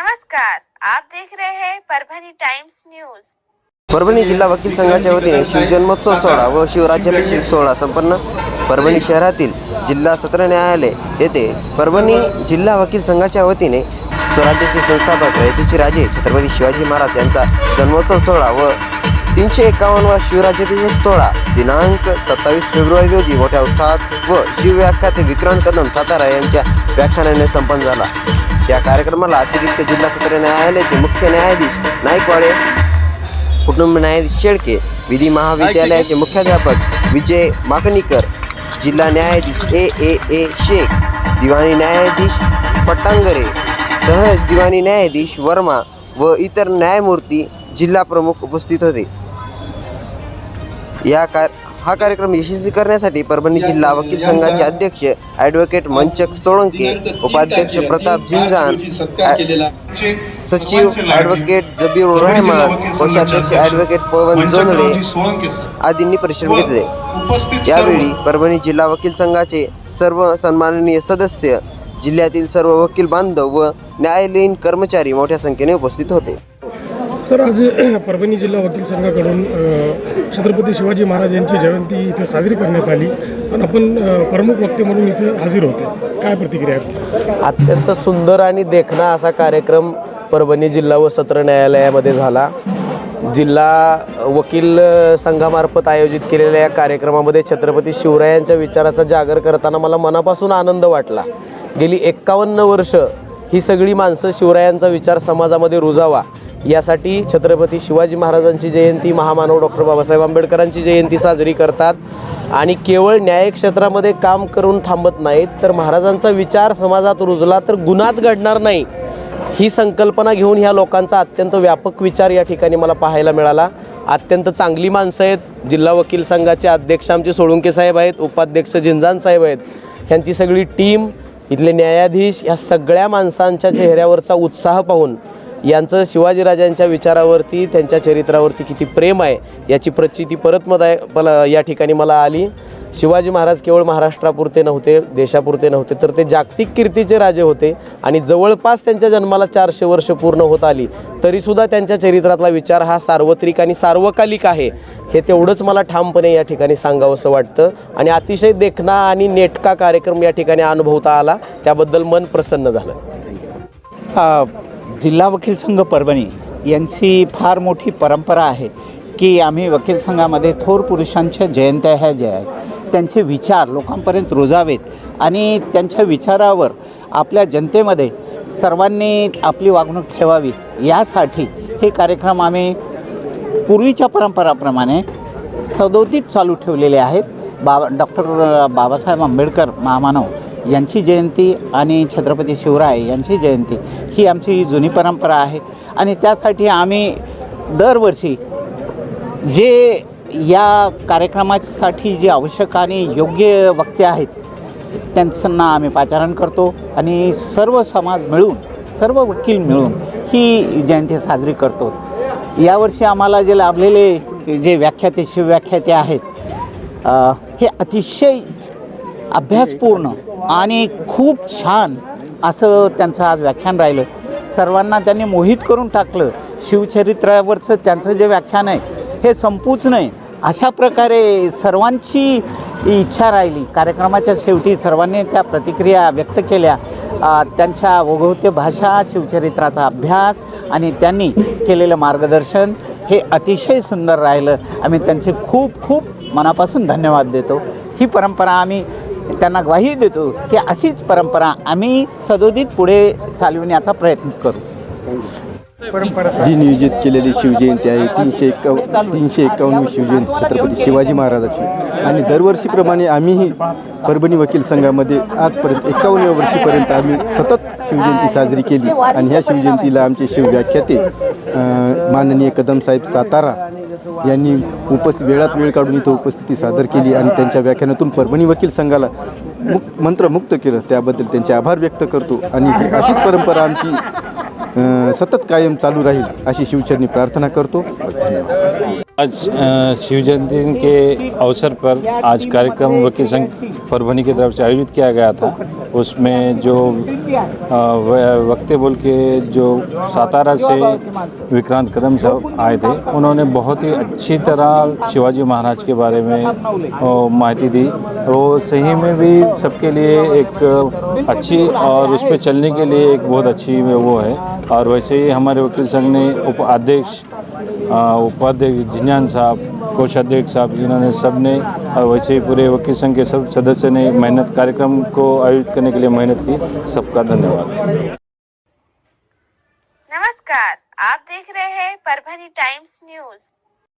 नमस्कार आप देख रहे हैं परभणी टाइम्स न्यूज. परभणी जिल्हा वकील संघाच्या वतीने शिवजन्मोत्सव सोहळा व शिवराज्याभिषेक सोहळा संपन्न. परभणी शहरातील जिल्हा सत्र न्यायालय येथे परभणी जिल्हा वकील संघाच्या वतीने स्वराज्याचे संस्थापक रयतेशी राजे छत्रपती शिवाजी महाराज यांचा जन्मोत्सव सोहळा व तीनशे एकावन्नवा शिवराज्याभिषेक सोहळा दिनांक सत्तावीस फेब्रुवारी रोजी मोठ्या उत्साहात व शिवव्याख्याते विक्रांत कदम सातारा यांच्या व्याख्यानाने संपन्न झाला. या कार्यक्रमाला अतिरिक्त जिल्हा सत्र न्यायालयाचे मुख्य न्यायाधीश नाईकवाडे कुटुंब न्यायाधीश शेळके विधी महाविद्यालयाचे मुख्याध्यापक विजय माकणीकर जिल्हा न्यायाधीश ए ए ए शेख दिवाणी न्यायाधीश पट्टांगरे सह दिवाणी न्यायाधीश वर्मा व इतर न्यायमूर्ती जिल्हा प्रमुख उपस्थित होते. या कार हा कार्यक्रम यशस्वी करण्यासाठी परभणी जिल्हा वकील संघाचे अध्यक्ष ॲडव्होकेट मंचक सोळंके उपाध्यक्ष प्रताप झिंजान सचिव ॲडव्होकेट जबीर रहमान कोषाध्यक्ष ॲडव्होकेट पवन जोंधळे आदींनी परिश्रम घेतले. यावेळी परभणी जिल्हा वकील संघाचे सर्व सन्माननीय सदस्य जिल्ह्यातील सर्व वकील बांधव व न्यायालयीन कर्मचारी मोठ्या संख्येने उपस्थित होते. सर आज परभणी जिल्हा वकील संघाकडून छत्रपती शिवाजी महाराज यांची जयंती इथे साजरी करण्यात आली. आणि आपण प्रमुख वक्ते म्हणून इथे हजर होते. काय प्रतिक्रिया आहे? अत्यंत सुंदर आणि देखणा असा कार्यक्रम परभणी जिल्हा व सत्र न्यायालयामध्ये झाला. जिल्हा वकील संघामार्फत आयोजित केलेल्या या कार्यक्रमामध्ये छत्रपती शिवरायांच्या विचाराचा जागर करताना मला मनापासून आनंद वाटला. गेली एक्कावन्न वर्ष ही सगळी माणसं शिवरायांचा विचार समाजामध्ये रुजावा यासाठी छत्रपती शिवाजी महाराजांची जयंती महामानव डॉक्टर बाबासाहेब आंबेडकरांची जयंती साजरी करतात. आणि केवळ न्याय क्षेत्रामध्ये काम करून थांबत नाहीत तर महाराजांचा विचार समाजात रुजला तर गुन्हाच घडणार नाही ही संकल्पना घेऊन ह्या लोकांचा अत्यंत व्यापक विचार या ठिकाणी मला पाहायला मिळाला. अत्यंत चांगली माणसं आहेत जिल्हा वकील संघाचे अध्यक्ष आमचे सोळुंके साहेब आहेत उपाध्यक्ष जिंजान साहेब आहेत. ह्यांची सगळी टीम इथले न्यायाधीश ह्या सगळ्या माणसांच्या चेहऱ्यावरचा उत्साह पाहून यांचं शिवाजीराजांच्या विचारावरती त्यांच्या चरित्रावरती किती प्रेम आहे याची प्रचिती परत मदाय मला या ठिकाणी मला आली. शिवाजी महाराज केवळ महाराष्ट्रापुरते नव्हते देशापुरते नव्हते तर ते जागतिक कीर्तीचे राजे होते आणि जवळपास त्यांच्या जन्माला चारशे वर्ष पूर्ण होत आली. तरीसुद्धा त्यांच्या चरित्रातला विचार हा सार्वत्रिक आणि सार्वकालिक आहे हे तेवढंच मला ठामपणे या ठिकाणी सांगावंसं वाटतं. आणि अतिशय देखणा आणि नेटका कार्यक्रम या ठिकाणी अनुभवता आला त्याबद्दल मन प्रसन्न झालं. जिल्हा वकील संघ परभणी यांची फार मोठी परंपरा आहे की आम्ही वकील संघामध्ये थोर पुरुषांच्या जयंत्या ह्या ज्या आहेत त्यांचे विचार लोकांपर्यंत रुजावेत आणि त्यांच्या विचारावर आपल्या जनतेमध्ये सर्वांनी आपली वागणूक ठेवावी यासाठी हे कार्यक्रम आम्ही पूर्वीच्या परंपराप्रमाणे सदोदित चालू ठेवलेले आहेत. बाबा डॉक्टर बाबासाहेब आंबेडकर महामानव यांची जयंती आणि छत्रपती शिवराय यांची जयंती ही आमची जुनी परंपरा आहे. आणि त्यासाठी आम्ही दरवर्षी जे या कार्यक्रमासाठी जे आवश्यक आणि योग्य वक्ते आहेत त्यांना आम्ही पाचारण करतो आणि सर्व समाज मिळून सर्व वकील मिळून ही जयंती साजरी करतो. यावर्षी आम्हाला जे लाभलेले जे व्याख्याते शिवव्याख्याते आहेत हे अतिशय अभ्यासपूर्ण आणि खूप छान असं त्यांचं आज व्याख्यान राहिलं. सर्वांना त्यांनी मोहित करून टाकलं शिवचरित्रावरचं त्यांचं जे व्याख्यान आहे हे संपूच नाही. अशा प्रकारे सर्वांची इच्छा राहिली. कार्यक्रमाच्या शेवटी सर्वांनी त्या प्रतिक्रिया व्यक्त केल्या. त्यांच्या ओघवते भाषा शिवचरित्राचा अभ्यास आणि त्यांनी केलेलं मार्गदर्शन हे अतिशय सुंदर राहिलं. आम्ही त्यांचे खूप खूप मनापासून धन्यवाद देतो. ही परंपरा आम्ही त्यांना ग्वाही देतो की अशीच परंपरा आम्ही सदोदित पुढे चालविण्याचा प्रयत्न करू. जी नियोजित केलेली शिवजयंती आहे तीनशे एक्काव तीनशे एक्कावन्नवी शिवजयंती छत्रपती शिवाजी महाराजाची. आणि दरवर्षीप्रमाणे आम्हीही परभणी वकील संघामध्ये आजपर्यंत एकावन्नव्या वर्षीपर्यंत आम्ही सतत शिवजयंती साजरी केली. आणि ह्या शिवजयंतीला आमचे शिवव्याख्याते अं, माननीय कदमसाहेब सातारा यांनी उपस्थित वेळात वेळ काढून इथं उपस्थिती सादर केली आणि त्यांच्या व्याख्यानातून परभणी वकील संघाला मुक मंत्रमुक्त केलं. त्याबद्दल त्यांचे आभार व्यक्त करतो. आणि ही अशीच परंपरा आमची सतत कायम चालू राहील अशी शिवचरणी प्रार्थना करतो. धन्यवाद. आज शिव जयंती के अवसर पर आज कार्यक्रम वकील संघ परभनी की तरफ़ से आयोजित किया गया था। उसमें जो वक्ते बोल के जो सातारा से विक्रांत कदम साहब आए थे, उन्होंने बहुत ही अच्छी तरह शिवाजी महाराज के बारे में माहिती दी। वो सही में भी सबके लिए एक अच्छी और उस पर चलने के लिए एक बहुत अच्छी वो है। और वैसे ही हमारे वकील संघ ने उपाध्यक्ष उपाध्यक्ष जिन्यान साहब, कोषाध्यक्ष साहब इन्होंने सबने और वैसे ही पूरे वकील संघ के सब सदस्य ने मेहनत कार्यक्रम को आयोजित करने के लिए मेहनत की, सबका धन्यवाद। नमस्कार, आप देख रहे हैं परभनी टाइम्स न्यूज़।